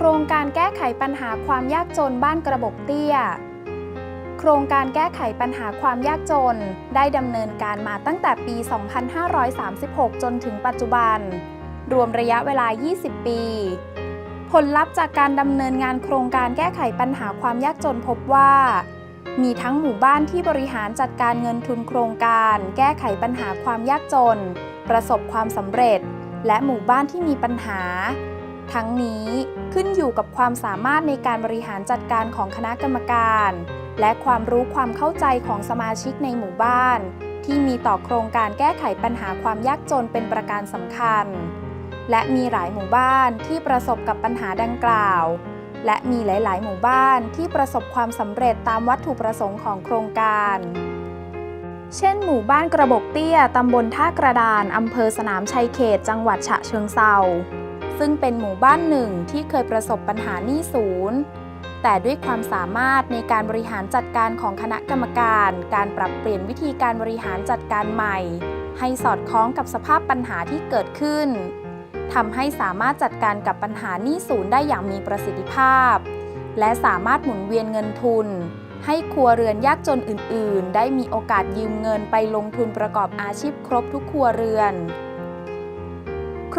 โครงการแก้ไขปัญหาความยากจนบ้านกระบอกเตี้ย โครงการแก้ไขปัญหาความยากจน ได้ดำเนินการมาตั้งแต่ปี 2536 จนถึงปัจจุบัน รวมระยะเวลา 20 ปี ผลลัพธ์จากการดำเนินงานโครงการแก้ไขปัญหาความยากจนพบว่า มีทั้งหมู่บ้านที่บริหารจัดการเงินทุนโครงการ แก้ไขปัญหาความยากจน ประสบความสำเร็จ และหมู่บ้านที่มีปัญหา ทั้งนี้ ขึ้นอยู่กับความสามารถในการบริหารจัดการของคณะกรรมการ และความรู้ความเข้าใจของสมาชิกในหมู่บ้าน ที่มีต่อโครงการแก้ไขปัญหาความยากจนเป็นประการสำคัญ และมีหลายหมู่บ้านที่ประสบกับปัญหาดังกล่าว และมีหลาย ๆ หมู่บ้านที่ประสบความสำเร็จตามวัตถุประสงค์ของโครงการเช่นหมู่บ้านกระบกเตี้ย ตำบลท่ากระดาน อำเภอสนามชัยเขต จังหวัดฉะเชิงเซา ซึ่งเป็นหมู่บ้านหนึ่งที่เคยประสบปัญหาหนี้ศูนย์แต่ด้วยความสามารถในการบริหารจัดการของคณะกรรมการ การปรับเปลี่ยนวิธีการบริหารจัดการใหม่ ให้สอดคล้องกับสภาพปัญหาที่เกิดขึ้นทำให้สามารถจัดการกับปัญหาหนี้ศูนย์ได้อย่างมีประสิทธิภาพ และสามารถหมุนเวียนเงินทุน ให้ครัวเรือนยากจนอื่น ๆ ได้มีโอกาสยืมเงินไปลงทุนประกอบอาชีพครบทุกครัวเรือน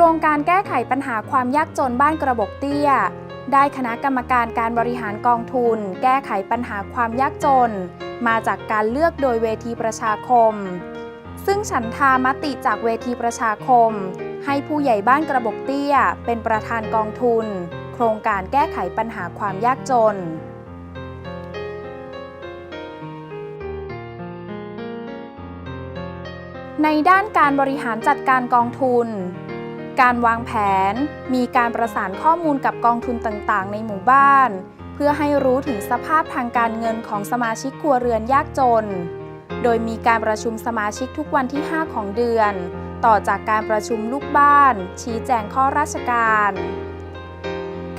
ครงการแก้ไขปัญหาความยากจนบ้านกระบอกเตี้ย ได้คณะกรรมการการบริหารกองทุน แก้ไขปัญหาความยากจน มาจากการเลือกโดยเวทีประชาคม ซึ่งฉันทามติจากเวทีประชาคม ให้ผู้ใหญ่บ้านกระบอกเตี้ย เป็นประธานกองทุน โครงการแก้ไขปัญหาความยากจนในด้านการบริหารจัดการกองทุน การวางแผน มีการประสานข้อมูลกับกองทุนต่างๆ ในหมู่บ้าน เพื่อให้รู้ถึงสภาพทางการเงินของสมาชิกครัวเรือนยากจน โดยมีการประชุมสมาชิกทุกวันที่ 5 ของเดือน ต่อจากการประชุมลูกบ้าน ชี้แจงข้อราชการ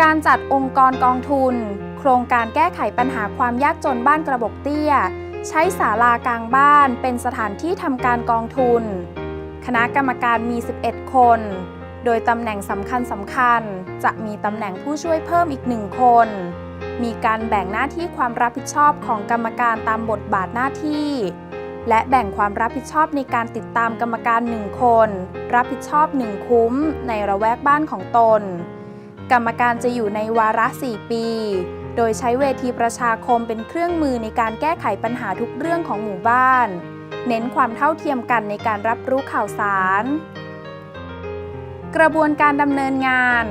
การจัดองค์กรกองทุน โครงการแก้ไขปัญหาความยากจนบ้านกระบอกเตี้ย ใช้ศาลากลางบ้านเป็นสถานที่ทำการกองทุนคณะกรรมการมี 11 คน โดยตำแหน่งสำคัญสำคัญจะมีตำแหน่งผู้ช่วยเพิ่มอีกหนึ่งคน มีการแบ่งหน้าที่ความรับผิดชอบของกรรมการตามบทบาทหน้าที่ และแบ่งความรับผิดชอบในการติดตามกรรมการหนึ่งคน รับผิดชอบหนึ่งคุ้มในระแวกบ้านของตน กรรมการจะอยู่ในวาระ 4 ปี โดยใช้เวทีประชาคมเป็นเครื่องมือในการแก้ไขปัญหาทุกเรื่องของหมู่บ้าน เน้นความเท่าเทียมกันในการรับรู้ข่าวสาร กระบวนการดำเนินงาน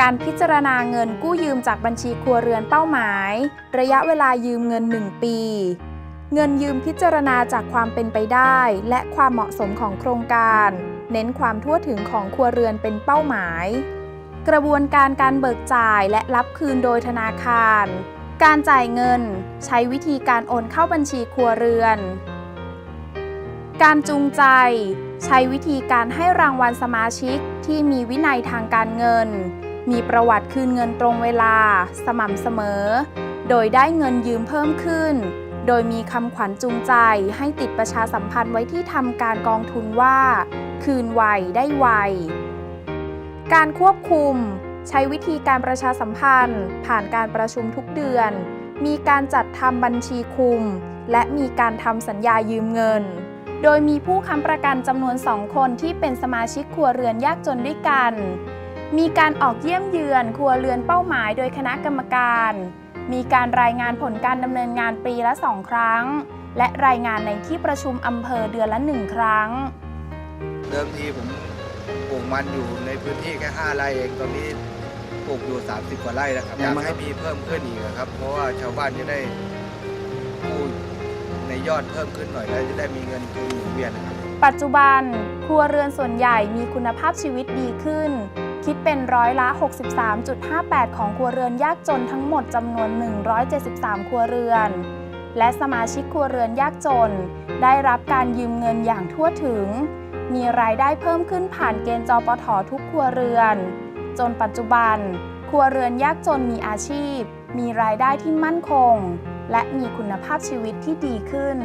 การพิจารณาเงินกู้ยืมจากบัญชีครัวเรือนเป้าหมาย ระยะเวลายืมเงิน 1 ปี เงินยืมพิจารณาจากความเป็นไปได้ และความเหมาะสมของโครงการ เน้นความทั่วถึงของครัวเรือนเป็นเป้าหมาย กระบวนการการเบิกจ่ายและรับคืนโดยธนาคาร การจ่ายเงิน ใช้วิธีการโอนเข้าบัญชีครัวเรือน การจูงใจ ใช้วิธีการให้รางวัลสมาชิกที่มีวินัยทางการเงิน มีประวัติคืนเงินตรงเวลา สม่ำเสมอ โดยได้เงินยืมเพิ่มขึ้น โดยมีคำขวัญจูงใจให้ติดประชาสัมพันธ์ไว้ที่ทำการกองทุนว่า คืนไวได้ไว การควบคุม ใช้วิธีการประชาสัมพันธ์ ผ่านการประชุมทุกเดือน มีการจัดทำบัญชีคุม และมีการทำสัญญายืมเงิน โดยมีผู้ค้ำประกันจำนวนสองคนที่เป็นสมาชิกครัวเรือนยากจนด้วยกัน มีการออกเยี่ยมเยือนครัวเรือนเป้าหมายโดยคณะกรรมการ มีการรายงานผลการดำเนินงานปีละสองครั้ง และรายงานในที่ประชุมอำเภอเดือนละหนึ่งครั้ง เดิมทีผมปลูกมันอยู่ในพื้นที่แค่5ไร่เองตอนนี้ปลูกอยู่ 30 กว่าไร่แล้วครับอยากให้มีเพิ่มขึ้นอีกอะครับ เพราะว่าชาวบ้านจะได้กู้ใน ยอดเพิ่มขึ้นหน่อยแล้วจะได้มีเงินทุนหมุนเวียนนะครับ ปัจจุบันครัวเรือนส่วนใหญ่มีคุณภาพชีวิตดีขึ้น คิดเป็นร้อยละ 63.58 ของครัวเรือนยากจนทั้งหมดจำนวน 173 ครัวเรือน และสมาชิกครัวเรือนยากจน ได้รับการยืมเงินอย่างทั่วถึง มีรายได้เพิ่มขึ้นผ่านเกณฑ์จปททุกครัวเรือน จนปัจจุบัน ครัวเรือนยากจนมีอาชีพ มีรายได้ที่มั่นคง และมีคุณภาพชีวิตที่ดีขึ้น